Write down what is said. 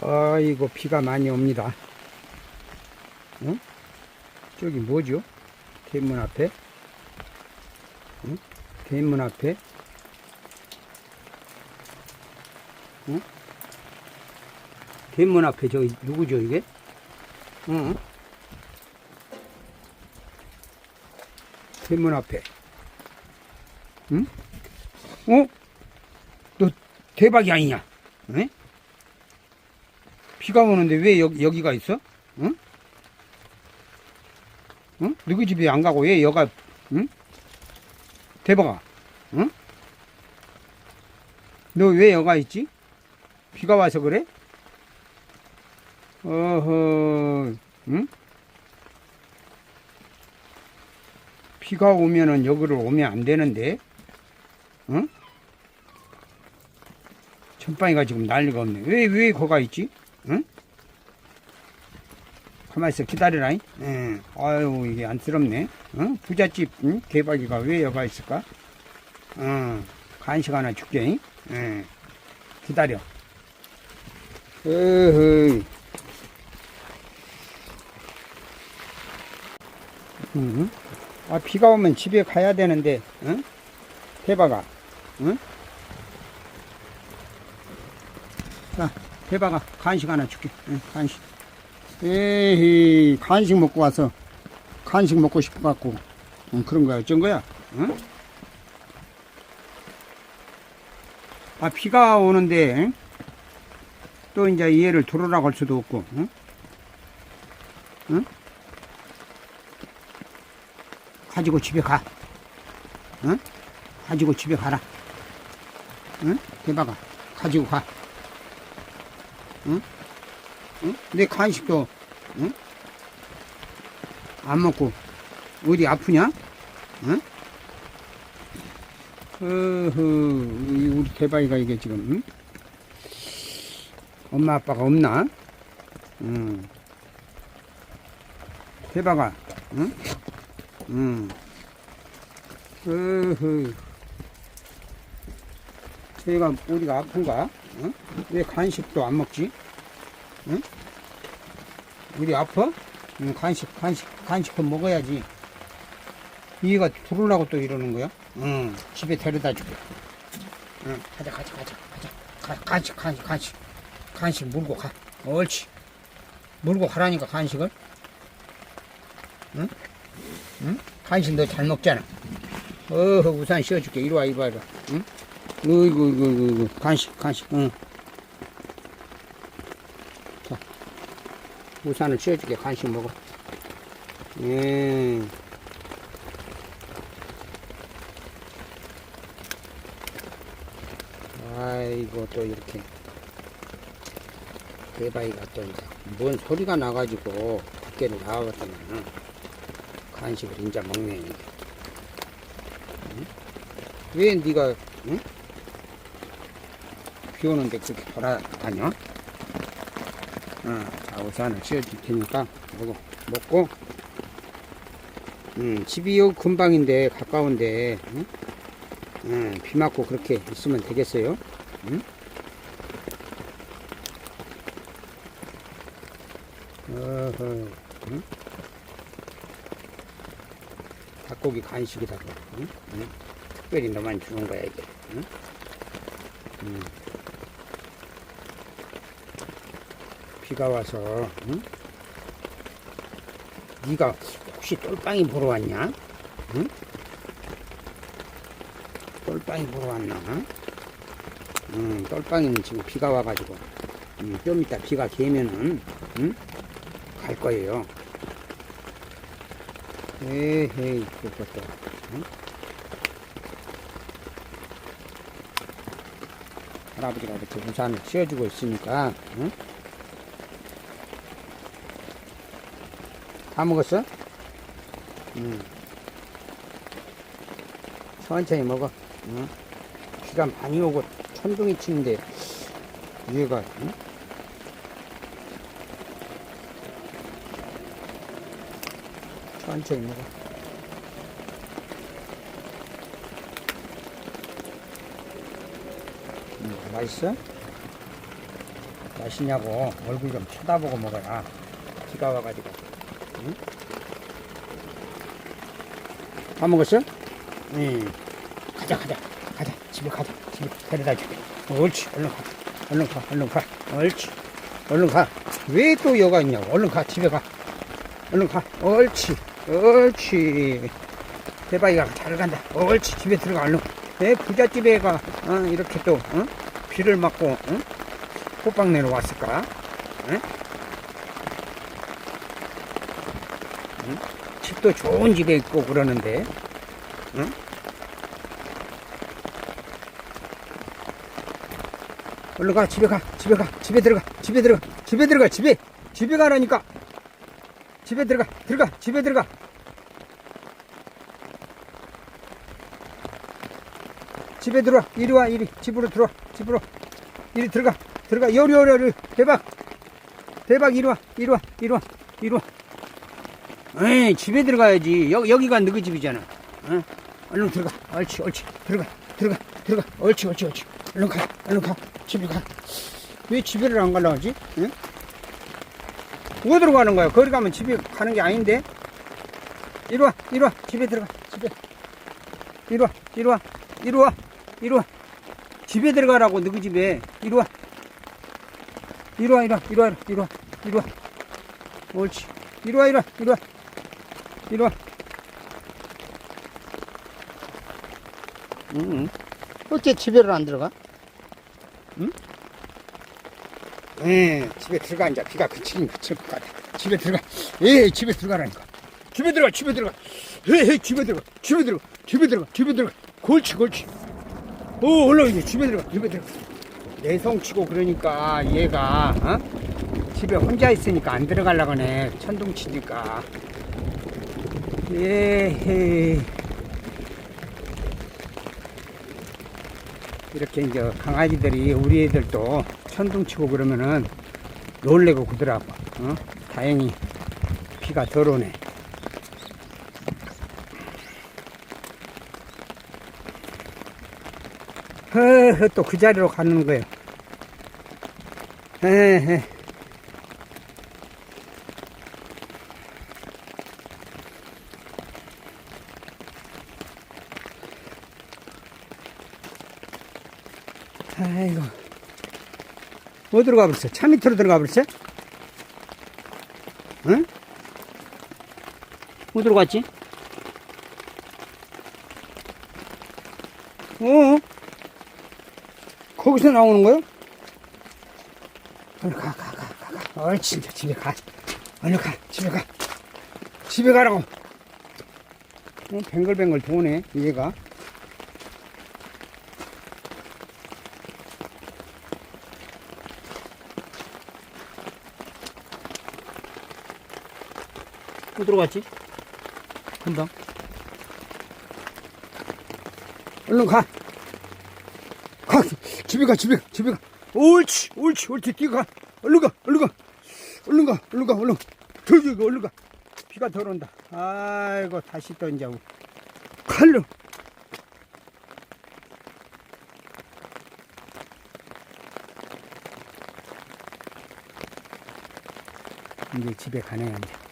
아이고 비가 많이 옵니다. 응? 저기 뭐죠? 대문 앞에? 응? 대문 앞에? 응? 대문 앞에 저기 누구죠 이게? 응? 대문 앞에. 응? 어? 너 대박이 아니냐? 응? 비가 오는데 왜 여기, 여기가 있어? 응? 응? 누구 집에 안 가고 왜 여가, 응? 대박아, 응? 너 왜 여가 있지? 비가 와서 그래? 어허, 응? 비가 오면은 여기를 오면 안 되는데, 응? 전방이가 지금 난리가 없네. 왜, 왜 거가 있지? 응? 가만히 있어. 기다리라잉. 응. 아유, 이게 안쓰럽네. 응? 부잣집, 응? 개박이가 왜 여가 있을까? 응. 간식 하나 줄게. 잉? 응. 기다려. 어허이. 응? 아, 비가 오면 집에 가야 되는데, 응? 대박아. 응? 자, 대박아, 간식 하나 줄게. 응, 간식. 에이, 간식 먹고 와서 간식 먹고 싶어갖고 응, 그런 거야. 어쩐 거야? 응? 아, 비가 오는데 응? 또 이제 얘를 들어라 갈 수도 없고, 응? 응? 가지고 집에 가. 응? 가지고 집에 가라. 응? 대박아, 가지고 가. 응? 응? 내 간식도 응? 안 먹고 어디 아프냐? 응? 어허, 이 우리 대박이가 이게 지금 응? 엄마 아빠가 없나? 응. 대박아, 응? 응. 어허. 얘가 어디가 아픈가? 응? 왜 간식도 안 먹지? 응? 우리 아파? 응, 간식, 간식, 간식 좀 먹어야지. 얘가 들어오라고 또 이러는 거야? 응, 집에 데려다 줄게. 응, 가자, 가자, 가자, 가자. 가, 간식, 간식, 간식. 간식 물고 가. 옳지. 물고 가라니까, 간식을. 응? 응? 간식 너 잘 먹잖아. 어허, 우산 씌워줄게. 이리 와, 이리 와, 이리 와. 응? 어이구, 이구, 이구, 이구. 간식, 간식, 응. 우산을 씌워줄게 간식 먹어 예. 아이고 또 이렇게 대바이가 또 이제 뭔 소리가 나가지고 밖에를 나가봤더니 간식을 인자 먹네 응? 왜 네가 응? 비 오는데 그렇게 돌아다녀? 어, 자, 우산을 씌워줄 테니까 먹어, 먹고, 음, 집이 요 근방인데, 가까운데, 응? 음, 비 맞고 그렇게 있으면 되겠어요? 응? 어허, 응? 닭고기 간식이다, 응? 응? 특별히 너만 주는 거야, 이게. 응? 음. 비가 와서 응? 네가 혹시 똘빵이 보러 왔냐? 응? 똘빵이 보러 왔나? 응, 똘빵이는 지금 비가 와가지고 응, 좀 이따 비가 개면은 응? 갈 거예요. 에헤이 그것도 응? 할아버지가 이렇게 우산을 씌워주고 있으니까 응? 다 먹었어? 응. 천천히 먹어. 응. 비가 많이 오고 천둥이 치는데 얘가 응? 천천히 먹어. 응, 맛있어? 맛있냐고 얼굴 좀 쳐다보고 먹어라. 비가 와가지고. 응? 다 먹었어? 응. 가자, 가자, 가자. 집에 가자. 집에 데려다 줄게. 옳지. 얼른 가. 얼른 가. 얼른 가. 옳지. 얼른 가. 왜 또 여가 있냐고. 얼른 가. 집에 가. 얼른 가. 옳지. 옳지. 대박이가 잘 간다. 옳지. 집에 들어가. 얼른. 내 부잣집에 가. 어, 이렇게 또, 어? 비를 맞고, 응? 호박 내러 왔을까? 응? 응? 집도 좋은 집에 있고 그러는데, 응? 얼른 가, 집에 가, 집에 가, 집에 들어가, 집에 들어가, 집에 들어가, 집에, 집에 가라니까. 집에 들어가, 들어가, 집에 들어가. 집에 들어와, 이리 와, 이리, 집으로 들어와, 집으로. 이리 들어가, 들어가, 요리, 요리, 요리, 대박. 대박, 이리 와, 이리 와, 이리 와, 이리 와. 에이, 집에 들어가야지. 여, 여기가 너희 집이잖아. 응? 얼른 들어가. 옳지, 옳지. 들어가, 들어가, 들어가. 옳지, 옳지, 옳지. 얼른 가, 얼른 가. 집에 가. 왜 집에를 안 가려고 하지? 응? 어디로 가는 거야? 거기 가면 집에 가는 게 아닌데? 이리 와, 이리 와. 집에 들어가, 집에. 이리 와, 이리 와, 이리 와, 이리 와. 집에 들어가라고, 너희 집에. 이리 와. 이리 와, 이리 와, 이리 와, 이리 와, 이리 와. 옳지. 이리 와, 이리 와, 이리 와. 이리 와. 응. 어째 집에를 안 들어가? 응? 예, 집에 들어가, 이제. 비가 그치긴 그칠 것 같아. 집에 들어가. 예, 집에 들어가라니까. 집에 들어가, 집에 들어가. 예, 예, 집에 들어가, 집에 들어가, 집에 들어가, 집에 들어가. 골치, 골치. 오, 올라 이제 집에 들어가, 집에 들어가. 내성치고 그러니까 얘가, 어? 집에 혼자 있으니까 안 들어가려고 하네. 천둥 치니까. 예, 이렇게 이제 강아지들이 우리 애들도 천둥 치고 그러면은 놀래고 그러더라고. 어? 다행히 비가 덜 오네. 허허, 또 그 자리로 가는 거예요. 에헤. 어디로 가버렸어? 차 밑으로 들어가 버렸어? 응? 어디로 갔지? 어? 거기서 나오는 거야? 얼른 가, 가, 가, 가, 가. 옳지, 이제 집에 가. 얼른 가, 집에 가. 집에 가라고. 어, 뱅글뱅글 도네, 얘가. 또 들어갔지? 금방. 얼른 가. 가. 집에 가, 집에 가, 집에 가. 옳지, 옳지, 옳지. 뛰어가. 얼른 가, 얼른 가. 얼른 가, 얼른 가, 얼른. 저기, 가, 얼른 가. 비가 덜 온다. 아이고, 다시 또 이제 칼로. 이제 집에 가네요, 이제.